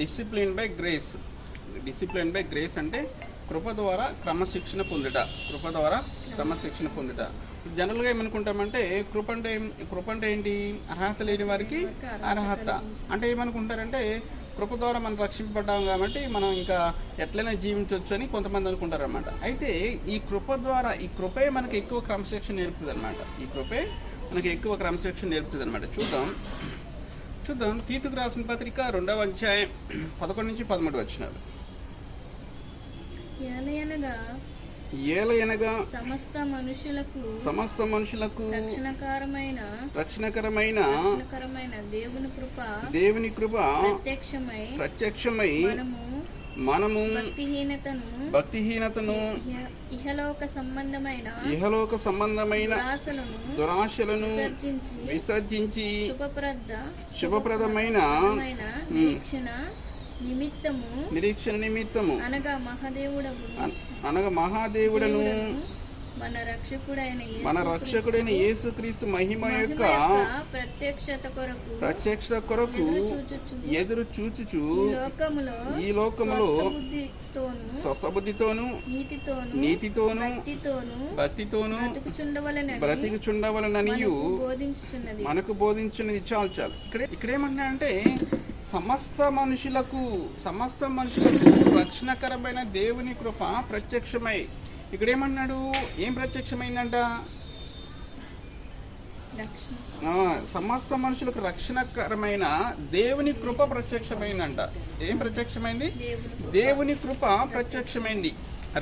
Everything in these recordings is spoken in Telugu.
Discipline by grace discipline by grace అంటే కృప ద్వారా క్రమశిక్షణ పొందుట. కృప ద్వారా క్రమశిక్షణ పొందుట. జనరల్గా ఏమనుకుంటామంటే కృప అంటే కృప అంటే ఏంటి? అర్హత లేని వారికి అర్హత. అంటే ఏమనుకుంటారంటే కృప ద్వారా మనం రక్షింపబడ్డాం కాబట్టి మనం ఇంకా ఎట్లయినా జీవించవచ్చు అని కొంతమంది అనుకుంటారు అనమాట అయితే ఈ కృప ద్వారా ఈ కృపే మనకి ఎక్కువ క్రమశిక్షణ నేర్పుతుంది అనమాట ఈ కృపే మనకి ఎక్కువ క్రమశిక్షణ నేర్పుతుంది అనమాట చూద్దాం. చూద్దాం. తీతుకు రాసిన పత్రిక రెండవ అధ్యాయం పదకొండు నుంచి పదమూడు వచ్చినారు ఏలయనగా సమస్త మనుషులకు సమస్త మనుషులకు రక్షణకరమైన రక్షణకరమైన రక్షణకరమైన దేవుని కృప దేవుని కృప ప్రత్యక్షమై ప్రత్యక్షమై మనము మనము భక్తిహీనతను భక్తిహీనతను ఇహ- ఇహలోక సంబంధమైన ఇహలోక సంబంధమైన దురాశలను దురాశలను విసర్జించి విసర్జించి శుభప్రద శుభప్రదమైన నిరీక్షణ నిమిత్తము నిరీక్షణ నిమిత్తము అనగా మహాదేవుడగు అన- అనగా మహాదేవుడను దేవుడను మన రక్షకుడైన యేసు మన రక్షకుడైన యేసుక్రీస్తు మహిమ యొక్క ప్రత్యక్షత కొరకు ప్రత్యక్షత కొరకు ఎదురు చూచుచు. ఈ లోకములో స్వసబుద్ధితోను నీతితోను భక్తితోను బ్రతుకుచుండవలనని బ్రతికిచుండవలననియు మనకు బోధించినది చాలు చాలు. ఇక్కడ ఇక్కడ ఏమన్నా అంటే సమస్త మనుషులకు సమస్త మనుషులకు రక్షణకరమైన దేవుని కృప ప్రత్యక్షమై ఇక్కడ ఏమన్నాడు ఏం ప్రత్యక్షమైందంట? సమస్త మనుషులకు రక్షణకరమైన దేవుని కృప ప్రత్యక్షమైందంట. ఏం ప్రత్యక్షమైంది? దేవుని కృప. ప్రత్యక్షమైంది.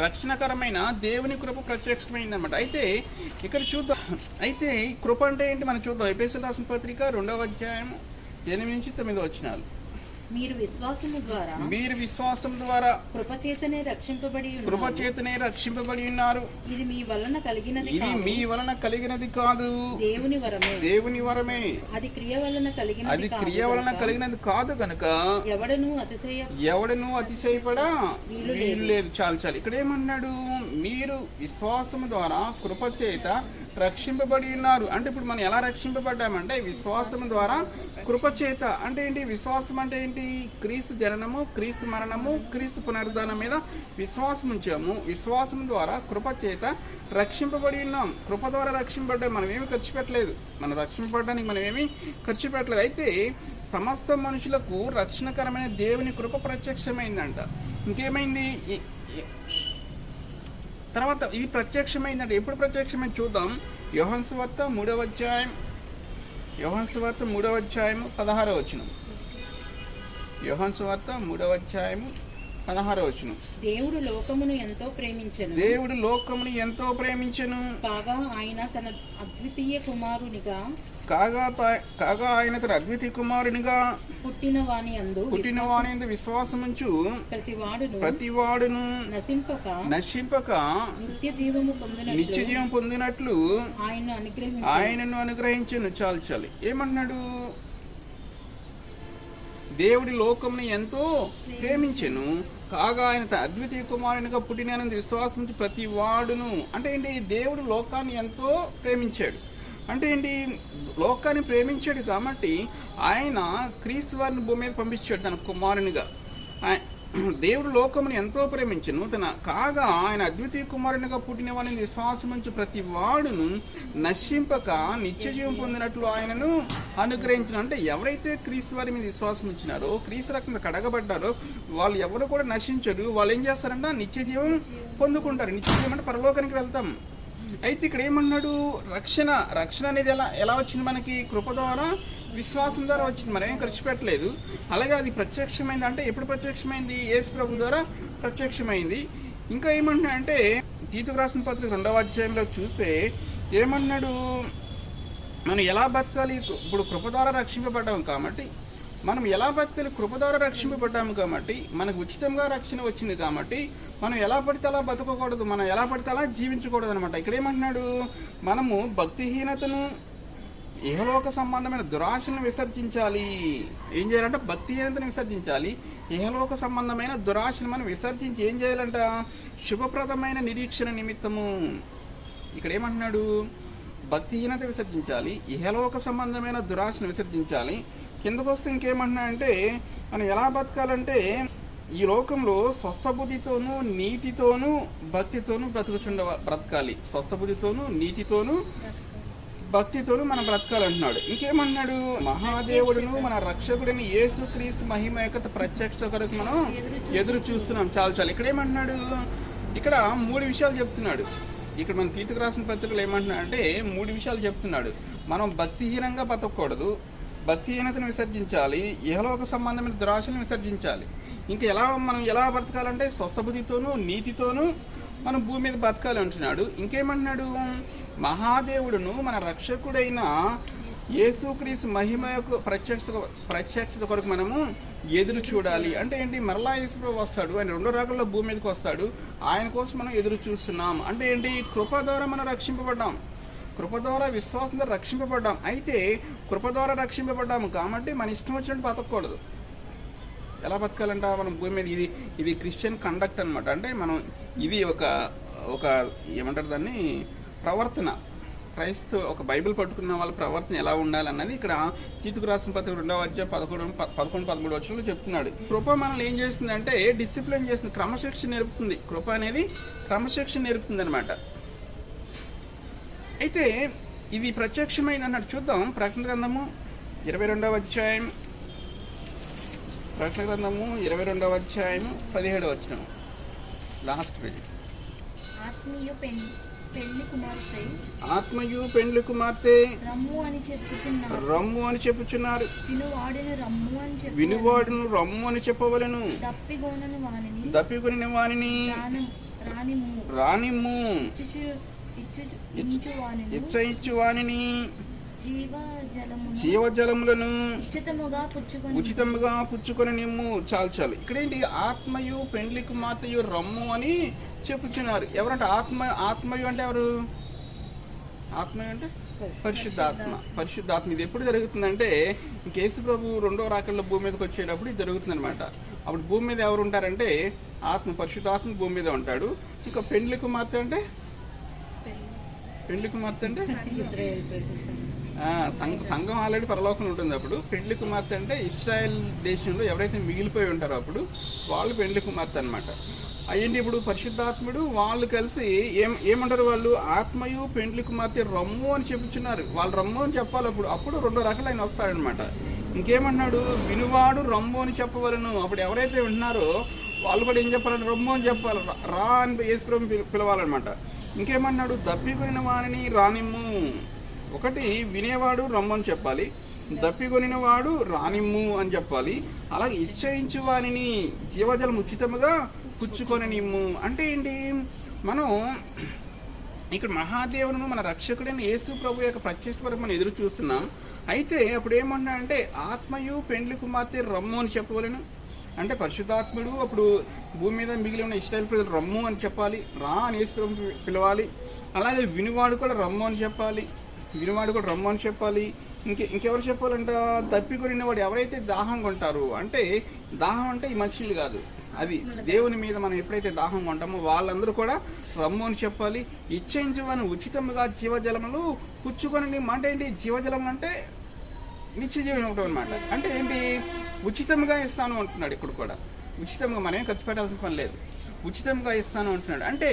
రక్షణకరమైన దేవుని కృప ప్రత్యక్షమైంది అనమాట అయితే ఇక్కడ చూద్దాం. అయితే ఈ కృప అంటే ఏంటి? మనం చూద్దాం. ఎపిఎస్ఎల్ రాసిన పత్రిక రెండవ అధ్యాయం ఎనిమిది నుంచి తొమ్మిది వచ్చినాలు మీరు విశ్వాసము ద్వారా మీరు విశ్వాసం ద్వారా కృపచేతనే రక్షింపబడి కృప ఉన్నారు. చేతనే రక్షింపబడి ఉన్నారు. ఇది మీ వలన కలిగినది ఇది మీ వలన కలిగినది కాదు. దేవుని వరమే. దేవుని వరమే. అది క్రియ వలన కలిగినది అది క్రియ వలన కలిగినది కాదు కనుక ఎవడను అతిశయ ఎవడను అతిశయపడా వీలు లేదు. చాలు చాలు. ఇక్కడ ఏమన్నాడు? మీరు విశ్వాసము ద్వారా కృపచేత రక్షింపబడి ఉన్నారు. అంటే ఇప్పుడు మనం ఎలా రక్షింపబడ్డామంటే విశ్వాసం ద్వారా కృపచేత అంటే ఏంటి? విశ్వాసం అంటే ఏంటి? క్రీస్తు జననము క్రీస్తు మరణము క్రీస్తు పునరుద్ధానం మీద విశ్వాసం ఉంచాము. విశ్వాసం ద్వారా కృపచేత రక్షింపబడి ఉన్నాం. కృప ద్వారా రక్షింపడ్డా మనం ఏమి ఖర్చు పెట్టలేదు. మనం రక్షింపబడ్డానికి మనం ఏమి ఖర్చు పెట్టలేదు. అయితే సమస్త మనుషులకు రక్షణకరమైన దేవుని కృప ప్రత్యక్షమైందంట. ఇంకేమైంది? తర్వాత ఇది ప్రత్యక్షమైందంటే ఎప్పుడు ప్రత్యక్షమై చూద్దాం. యోహన్స్ వార్త మూడవ అధ్యాయం యోహన్స్ వార్త మూడవ అధ్యాయము పదహారవ వచనం. యోహన్స్ వార్త మూడవ అధ్యాయము పదహారవ వచనం దేవుడు లోకమును ఎంతో ప్రేమించెను. దేవుడు లోకముని ఎంతో ప్రేమించెను. కాగా ఆయన తన అద్వితీయ కుమారునిగా కాగా కాగా ఆయన తన అద్వితీయ కుమారునిగా పుట్టిన వాని అందు పుట్టిన వాని విశ్వాసముంచు ప్రతి వాడును ప్రతివాడును నశింపక నశింపక నిత్య జీవము పొందినట్లు నిత్య జీవం పొందినట్లు ఆయన అనుగ్రహించి ఆయనను అనుగ్రహించను. చాలు చాలు. ఏమన్నాడు దేవుడి లోకముని ఎంతో ప్రేమించెను. కాగా ఆయన అద్వితీయ కుమారునిగా పుట్టినని విశ్వాసం ప్రతి వాడును. అంటే ఏంటి? దేవుడు లోకాన్ని ఎంతో ప్రేమించాడు. అంటే ఏంటి? లోకాన్ని ప్రేమించాడు కాబట్టి ఆయన క్రీస్తు వారిని భూమి మీద పంపించాడు తన కుమారునిగా. ఆయ- దేవుడు లోకముని ఎంతో ప్రేమించను. తన కాగా ఆయన అద్వితీయ కుమారునిగా పుట్టిన వారిని విశ్వాసముంచు ప్రతి వాడును నశింపక నిత్య జీవం పొందినట్లు ఆయనను అనుగ్రహించిన. అంటే ఎవరైతే క్రీస్తు వారి మీద విశ్వాసం ఇచ్చినారో క్రీస్తు రకంగా కడగబడ్డారో వాళ్ళు ఎవరు కూడా నశించరు. వాళ్ళు ఏం చేస్తారంటే నిత్య జీవం పొందుకుంటారు. నిత్య జీవం అంటే పరలోకానికి వెళ్తాం. అయితే ఇక్కడ ఏమన్నాడు? రక్షణ రక్షణ అనేది ఎలా ఎలా వచ్చింది మనకి? కృప ద్వారా విశ్వాసం ద్వారా వచ్చింది. మనం ఏం ఖర్చు పెట్టలేదు అలాగే అది ప్రత్యక్షమైంది అంటే ఎప్పుడు ప్రత్యక్షమైంది? యేసు ప్రభు ద్వారా ప్రత్యక్షమైంది. ఇంకా ఏమంటున్నా అంటే తీతు రాసిన పత్రిక రెండవ అధ్యాయంలో చూస్తే ఏమన్నాడు? మనం ఎలా బతకాలి? ఇప్పుడు కృప ద్వారా రక్షింపబడ్డాము కాబట్టి మనం ఎలా బతకాలి? కృప ద్వారా రక్షింపబడ్డాము కాబట్టి మనకు ఉచితంగా రక్షణ వచ్చింది కాబట్టి మనం ఎలా పడితే అలా బతకకూడదు? మనం ఎలా పడితే అలా జీవించకూడదు అనమాట ఇక్కడ ఏమంటున్నాడు? మనము భక్తిహీనతను ఇహలోక సంబంధమైన దురాశను విసర్జించాలి. ఏం చేయాలంటే? భక్తిహీనతను విసర్జించాలి. ఇహలోక సంబంధమైన దురాశను మనం విసర్జించి ఏం చేయాలంట? శుభప్రదమైన నిరీక్షణ నిమిత్తము. ఇక్కడ ఏమంటున్నాడు? భక్తిహీనత విసర్జించాలి. ఇహలోక సంబంధమైన దురాశను విసర్జించాలి. కిందకు వస్తే ఇంకేమంటున్నాడంటే మనం ఎలా బతకాలంటే ఈ లోకంలో స్వస్థబుద్ధితోనూ నీతితోనూ భక్తితోనూ బ్రతుకుచుండ బ్రతకాలి. స్వస్థబుద్ధితోనూ నీతితోనూ భక్తితోడు మనం బ్రతకాలంటున్నాడు. ఇంకేమంటున్నాడు? మహాదేవుడును మన రక్షకుడిని యేసు క్రీస్తు మహిమ యొక్క ప్రత్యక్ష కొరకు మనం ఎదురు చూస్తున్నాం. చాలు చాలు. ఇక్కడ ఏమంటున్నాడు ఇక్కడ మూడు విషయాలు చెప్తున్నాడు. ఇక్కడ మన తీర్థకు రాసిన పత్రికలు ఏమంటున్నాడు అంటే మూడు విషయాలు చెప్తున్నాడు. మనం భక్తిహీనంగా బతకూడదు. భక్తిహీనతను విసర్జించాలి. ఒక సంబంధమైన దురాశను విసర్జించాలి. ఇంకా ఎలా మనం ఎలా బ్రతకాలంటే స్వస్థబుద్ధితోనూ నీతితోనూ మనం భూమి మీద బతకాలి అంటున్నాడు ఇంకేమంటున్నాడు? మహాదేవుడును మన రక్షకుడైన యేసుక్రీస్ మహిమ యొక్క ప్రత్యక్ష ప్రత్యక్షత కొరకు మనము ఎదురు చూడాలి. అంటే ఏంటి? మరలా యేసుప్రభు వస్తాడు. ఆయన రెండో రాకల్లో భూమి మీదకి వస్తాడు. ఆయన కోసం మనం ఎదురు చూస్తున్నాం. అంటే ఏంటి? కృప ద్వారా మనం రక్షింపబడ్డాం. కృప ద్వారా విశ్వాసం ద్వారా రక్షింపబడ్డాం. అయితే కృప ద్వారా రక్షింపబడ్డాము కాబట్టి మన ఇష్టం వచ్చినట్టు బతకూడదు. ఎలా బతకాలంట? మనం భూమి మీద ఇది ఇది క్రిస్టియన్ కండక్ట్ అనమాట అంటే మనం ఇది ఒక ఒక ఏమంటారు దాన్ని? ప్రవర్తన. క్రైస్తవ ఒక బైబిల్ పట్టుకున్న వాళ్ళ ప్రవర్తన ఎలా ఉండాలన్నది ఇక్కడ తీతుకు రాసిన పత్రిక రెండవ అధ్యాయం పదకొండు పదకొండు పదమూడు వచ్చంలో చెప్తున్నాడు. కృప మనల్ని ఏం చేస్తుంది అంటే డిసిప్లిన్ చేస్తుంది క్రమశిక్షణ నేర్పుతుంది. కృప అనేది క్రమశిక్షణ నేర్పుతుంది అనమాట అయితే ఇది ప్రత్యక్షమైన అన్నట్టు చూద్దాం. ప్రకటన గ్రంథము ఇరవై రెండవ అధ్యాయం ప్రకటన గ్రంథము ఇరవై రెండవ అధ్యాయం పదిహేడవ వచ్చిన లాస్ట్ పేజీ ఆత్మీయ ఆత్మయు పెండ్లి కుమార్తె. రమ్ము అని చెప్పుచున్నారు. రమ్ము అని చెప్పుచున్నారు. వినువాడిని రమ్ము అని చెప్పు వినువాడును రమ్ము అని చెప్పవలను. దప్పిగోనను వానిని. రాని రానిమ్ము. ఇచ్చయించు వానిని జీవజలములను ఉచితముగా పుచ్చుకొని నిమ్ము. చాలు చాలు. ఇక్కడేంటి? ఆత్మయు పెండ్లి కుమార్తెయు రమ్ము అని చెప్పుచున్నారు. ఎవరంటే ఆత్మ ఆత్మయు అంటే ఎవరు? ఆత్మయు అంటే పరిశుద్ధాత్మ. పరిశుద్ధాత్మ. ఇది ఎప్పుడు జరుగుతుందంటే కేసు ప్రభు రెండో రాకల్లో భూమి మీదకి వచ్చేటప్పుడు ఇది జరుగుతుంది అనమాట అప్పుడు భూమి మీద ఎవరు ఉంటారంటే ఆత్మ పరిశుద్ధాత్మ భూమి మీద ఉంటాడు. ఇంకా పెండ్లి కుమార్తె అంటే? పెండ్లి కుమార్తె అంటే? ఆ, సంఘం ఆల్రెడీ పరలోకంలో ఉంటుంది అప్పుడు. పెండ్లి కుమార్తె అంటే ఇస్రాయెల్ దేశంలో ఎవరైతే మిగిలిపోయి ఉంటారో అప్పుడు వాళ్ళు పెండ్లి కుమార్తె అన్నమాట. అయ్యండి ఇప్పుడు పరిశుద్ధాత్ముడు వాళ్ళు కలిసి ఏం ఏమంటారు వాళ్ళు? ఆత్మయు పెండ్లి కుమార్తె రమ్ము అని చెప్పుచున్నారు. వాళ్ళు రమ్ము అని చెప్పాలి అప్పుడు. అప్పుడు రెండు రకాలు ఆయన వస్తాడనమాట ఇంకేమన్నాడు? వినువాడు రమ్ము అని చెప్పవలను. అప్పుడు ఎవరైతే వింటున్నారో వాళ్ళు కూడా ఏం చెప్పాలని? రమ్ము అని చెప్పాలి. రా- అని ఏసుప్రభు పిలవాలన్నమాట. ఇంకేమన్నాడు? దప్పికొనిన వారిని రానిమ్ము. ఒకటి వినేవాడు రమ్మని చెప్పాలి. దప్పికొనిన వాడు రానిమ్ము అని చెప్పాలి. అలాగే ఇచ్చయించు వారిని జీవజలం ఉచితముగా పుచ్చుకొని నిమ్ము. అంటే ఏంటి? మనం ఇక్కడ మహాదేవుడు మన రక్షకుడైన యేసు ప్రభు యొక్క ప్రత్యక్ష వరకు మనం ఎదురు చూస్తున్నాం. అయితే అప్పుడు ఏమన్నా అంటే ఆత్మయు పెండ్లి కుమార్తె రమ్ము అని చెప్పవలను. అంటే పరిశుద్ధాత్ముడు అప్పుడు భూమి మీద మిగిలి ఉన్న ఇస్రాయల్ ప్రజలు రమ్ము అని చెప్పాలి. రా అని యేసు ప్రభు పిలవాలి. అలాగే వినివాడు కూడా రమ్ము అని చెప్పాలి. వినివాడు కూడా రమ్ము అని చెప్పాలి. ఇంకే ఇంకెవరు చెప్పాలంట? తప్పికొనిన వాడు ఎవరైతే దాహంగా ఉంటారు అంటే దాహం అంటే ఈ మనుషులు కాదు. అది దేవుని మీద మనం ఎప్పుడైతే దాహంగా ఉంటామో వాళ్ళందరూ కూడా రమ్ము అని చెప్పాలి. ఇచ్చేయించమని ఉచితముగా జీవజలములు పుచ్చుకొని మాట ఏంటి? జీవజలములు అంటే నిత్య జీవనం ఒకటి అనమాట అంటే ఏంటి? ఉచితంగా ఇస్తాను అంటున్నాడు ఇక్కడ కూడా. ఉచితంగా మనం ఖర్చు పెట్టాల్సిన పని లేదు. ఉచితంగా ఇస్తాను అంటున్నాడు. అంటే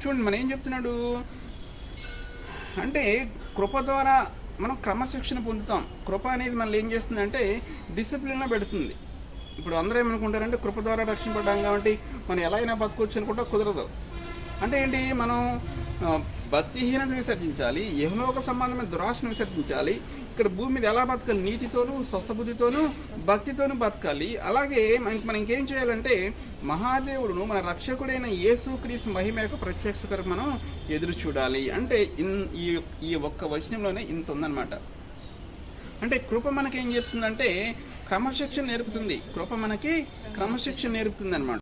చూడండి మనం ఏం చెప్తున్నాడు? అంటే కృప ద్వారా మనం క్రమశిక్షణ పొందుతాం. కృప అనేది మనల్ని ఏం చేస్తుందంటే డిసిప్లిన్లో పెడుతుంది. ఇప్పుడు అందరూ ఏమనుకుంటారంటే కృప ద్వారా రక్షింపడ్డాం కాబట్టి మనం ఎలా అయినా బతకొచ్చు అనుకుంటా కుదరదు. అంటే ఏంటి? మనం భక్తిహీనతను భక్తిహీనత విసర్జించాలి యహలోక సంబంధమైన దురాశను విసర్జించాలి ఇక్కడ భూమి మీద ఎలా బతకాలి? నీతితోనూ స్వస్థబుద్ధితోనూ భక్తితోనూ బతకాలి. అలాగే మనకి మనం ఇంకేం చేయాలంటే మహాదేవుడును మన రక్షకుడైన యేసు క్రీస్తు మహిమ యొక్క ప్రత్యక్ష కొరకు మనం ఎదురు చూడాలి. అంటే ఇన్ ఈ ఈ ఒక్క వచనంలోనే ఇంత ఉందన్నమాట. అంటే కృప మనకి ఏం చెప్తుందంటే క్రమశిక్షణ నేర్పుతుంది. కృప మనకి క్రమశిక్షణ నేర్పుతుంది అనమాట